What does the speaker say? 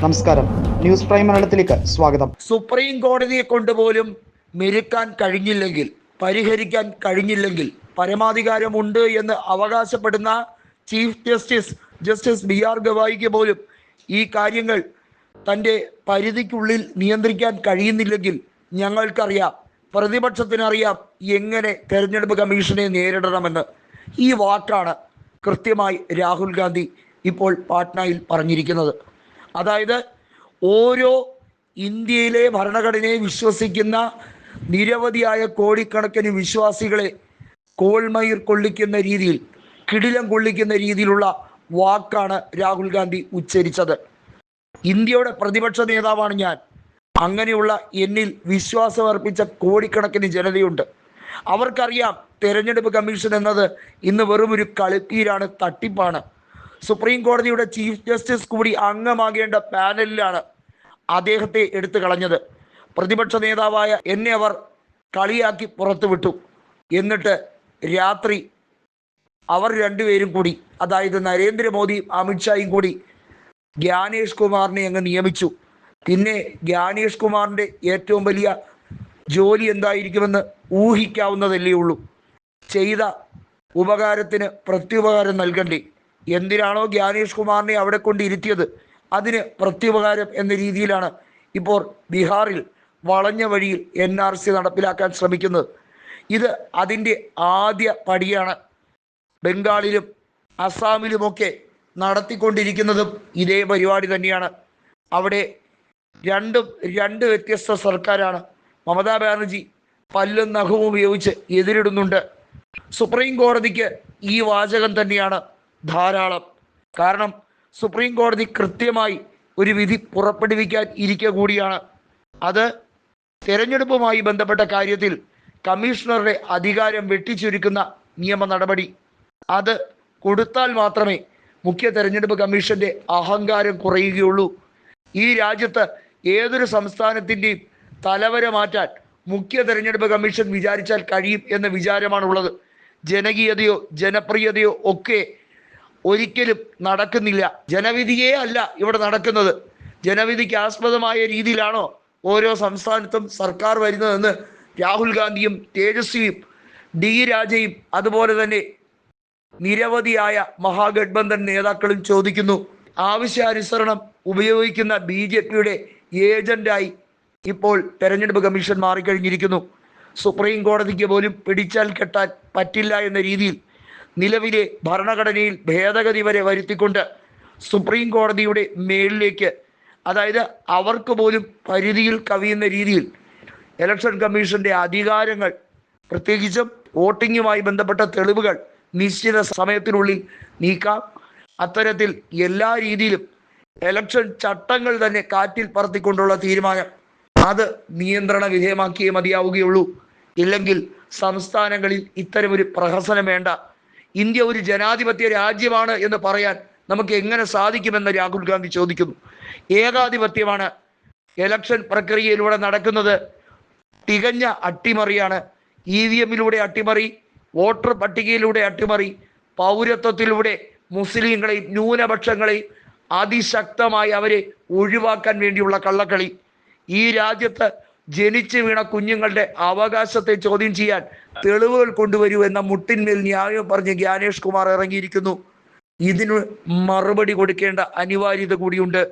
നമസ്കാരം. News prime മലയാളത്തിലേക്ക് സ്വാഗതം. സുപ്രീം കോടതിയെ കൊണ്ടുപോലും മെരുക്കാൻ കഴിഞ്ഞില്ലെങ്കിൽ പരിഹരിക്കാൻ കഴിഞ്ഞില്ലെങ്കിൽ പരമാധികാരമുണ്ട് എന്ന് അവകാശപ്പെടുന്ന chief justice justice B R ഗവായിക്ക് പോലും ഈ കാര്യങ്ങൾ തന്റെ പരിധിക്കുള്ളിൽ നിയന്ത്രിക്കാൻ കഴിയുന്നില്ലെങ്കിൽ ഞങ്ങൾക്കറിയാം പ്രതിപക്ഷത്തിനറിയാം എങ്ങനെ തെരഞ്ഞെടുപ്പ് കമ്മീഷനെ നേരിടണമെന്ന്. ഈ വാക്കാണ് കൃത്യമായി രാഹുൽ ഗാന്ധി ഇപ്പോൾ പാട്നയിൽ പറഞ്ഞിരിക്കുന്നത്. അതായത് ഓരോ ഇന്ത്യയിലെ ഭരണഘടനയെ വിശ്വസിക്കുന്ന നിരവധിയായ കോടിക്കണക്കിന് വിശ്വാസികളെ കോൾമയിർ കൊള്ളിക്കുന്ന രീതിയിൽ കിടിലം കൊള്ളിക്കുന്ന രീതിയിലുള്ള വാക്കാണ് രാഹുൽ ഗാന്ധി ഉച്ചരിച്ചത്. ഇന്ത്യയുടെ പ്രതിപക്ഷ നേതാവാണ് ഞാൻ. അങ്ങനെയുള്ള എന്നിൽ വിശ്വാസം വിശ്വാസമർപ്പിച്ച കോടിക്കണക്കിന് ജനതയുണ്ട്. അവർക്കറിയാം തെരഞ്ഞെടുപ്പ് കമ്മീഷൻ എന്നത് ഇന്ന് വെറും ഒരു കളിപ്പീരാണ് തട്ടിപ്പാണ്. സുപ്രീം കോടതിയുടെ ചീഫ് ജസ്റ്റിസ് കൂടി അംഗമാകേണ്ട പാനലിലാണ് അദ്ദേഹത്തെ എടുത്തു കളഞ്ഞത്. പ്രതിപക്ഷ നേതാവായ എന്നെ അവർ കളിയാക്കി പുറത്തുവിട്ടു. എന്നിട്ട് രാത്രി അവർ രണ്ടുപേരും കൂടി അതായത് നരേന്ദ്രമോദിയും അമിത്ഷായും കൂടി ജ്ഞാനേഷ് കുമാറിനെ അങ്ങ് നിയമിച്ചു. പിന്നെ ജ്ഞാനേഷ് കുമാറിന്റെ ഏറ്റവും വലിയ ജോലി എന്തായിരിക്കുമെന്ന് ഊഹിക്കാവുന്നതല്ലേ ഉള്ളൂ. ചെയ്ത ഉപകാരത്തിന് പ്രത്യുപകാരം നൽകണ്ടേ? എന്തിനാണോ ജ്ഞാനേഷ് കുമാറിനെ അവിടെ കൊണ്ട് ഇരുത്തിയത്? അതിന് പ്രത്യുപകാരം എന്ന രീതിയിലാണ് ഇപ്പോൾ ബീഹാറിൽ വളഞ്ഞ വഴിയിൽ എൻ ആർ സി നടപ്പിലാക്കാൻ ശ്രമിക്കുന്നത്. ഇത് അതിന്റെ ആദ്യ പടിയാണ്. ബംഗാളിലും അസാമിലുമൊക്കെ നടത്തിക്കൊണ്ടിരിക്കുന്നതും ഇതേ പരിപാടി തന്നെയാണ്. അവിടെ രണ്ടും രണ്ട് വ്യത്യസ്ത സർക്കാരാണ്. മമതാ ബാനർജി പല്ലും നഖവും ഉപയോഗിച്ച് എതിരിടുന്നുണ്ട്. സുപ്രീം കോടതിക്ക് ഈ വാചകം തന്നെയാണ് ധാരാളം. കാരണം സുപ്രീം കോടതി കൃത്യമായി ഒരു വിധി പുറപ്പെടുവിക്കാൻ ഇരിക്കുക കൂടിയാണ്. അത് തെരഞ്ഞെടുപ്പുമായി ബന്ധപ്പെട്ട കാര്യത്തിൽ കമ്മീഷണറുടെ അധികാരം വെട്ടിച്ചുരുക്കുന്ന നിയമ നടപടി. അത് കൊടുത്താൽ മാത്രമേ മുഖ്യ തെരഞ്ഞെടുപ്പ് കമ്മീഷന്റെ അഹങ്കാരം കുറയുകയുള്ളൂ. ഈ രാജ്യത്ത് ഏതൊരു സംസ്ഥാനത്തിന്റെയും തലവരെ മാറ്റാൻ മുഖ്യ തെരഞ്ഞെടുപ്പ് കമ്മീഷൻ വിചാരിച്ചാൽ കഴിയും എന്ന വിചാരമാണുള്ളത്. ജനകീയതയോ ജനപ്രിയതയോ ഒക്കെ ഒരിക്കലും നടക്കുന്നില്ല. ജനവിധിയേ അല്ല ഇവിടെ നടക്കുന്നത്. ജനവിധിക്ക് ആസ്പദമായ രീതിയിലാണോ ഓരോ സംസ്ഥാനത്തും സർക്കാർ വരുന്നതെന്ന് രാഹുൽ ഗാന്ധിയും തേജസ്വിയും ഡി രാജയും അതുപോലെ തന്നെ നിരവധിയായ മഹാഗഡ്ബന്ധൻ നേതാക്കളും ചോദിക്കുന്നു. ആവശ്യാനുസരണം ഉപയോഗിക്കുന്ന ബി ജെ പിയുടെ ഏജന്റായി ഇപ്പോൾ തെരഞ്ഞെടുപ്പ് കമ്മീഷൻ മാറിക്കഴിഞ്ഞിരിക്കുന്നു. സുപ്രീം കോടതിക്ക് പോലും പിടിച്ചാൽ കെട്ടാൻ പറ്റില്ല എന്ന രീതിയിൽ നിലവിലെ ഭരണഘടനയിൽ ഭേദഗതി വരെ വരുത്തിക്കൊണ്ട് സുപ്രീം കോടതിയുടെ മേളിലേക്ക് അതായത് അവർക്ക് പോലും പരിധിയിൽ കവിയുന്ന രീതിയിൽ ഇലക്ഷൻ കമ്മീഷന്റെ അധികാരങ്ങൾ പ്രത്യേകിച്ചും വോട്ടിങ്ങുമായി ബന്ധപ്പെട്ട തെളിവുകൾ നിശ്ചിത സമയത്തിനുള്ളിൽ നീക്കാം. അത്തരത്തിൽ എല്ലാ രീതിയിലും ഇലക്ഷൻ ചട്ടങ്ങൾ തന്നെ കാറ്റിൽ പറത്തിക്കൊണ്ടുള്ള തീരുമാനം. അത് നിയന്ത്രണ വിധേയമാക്കിയേ മതിയാവുകയുള്ളൂ. ഇല്ലെങ്കിൽ സംസ്ഥാനങ്ങളിൽ ഇത്തരമൊരു പ്രഹസനം വേണ്ട. ഇന്ത്യ ഒരു ജനാധിപത്യ രാജ്യമാണ് എന്ന് പറയാൻ നമുക്ക് എങ്ങനെ സാധിക്കുമെന്ന് രാഹുൽ ഗാന്ധി ചോദിക്കുന്നു. ഏകാധിപത്യമാണ് എലക്ഷൻ പ്രക്രിയയിലൂടെ നടക്കുന്നത്. തികഞ്ഞ അട്ടിമറിയാണ്. ഇ വി എമ്മിലൂടെ അട്ടിമറി വോട്ടർ പട്ടികയിലൂടെ അട്ടിമറി പൗരത്വത്തിലൂടെ മുസ്ലിങ്ങളെയും ന്യൂനപക്ഷങ്ങളെയും അതിശക്തമായി അവരെ ഒഴിവാക്കാൻ വേണ്ടിയുള്ള കള്ളക്കളി. ഈ രാജ്യത്ത് ജനിച്ചു വീണ കുഞ്ഞുങ്ങളുടെ അവകാശത്തെ ചോദ്യം ചെയ്യാൻ തെളിവുകൾ കൊണ്ടുവരൂ എന്ന മുട്ടിന്മേൽ ന്യായം പറഞ്ഞ് ജ്ഞാനേഷ് കുമാർ ഇറങ്ങിയിരിക്കുന്നു. ഇതിന് മറുപടി കൊടുക്കേണ്ട അനിവാര്യത കൂടിയുണ്ട്.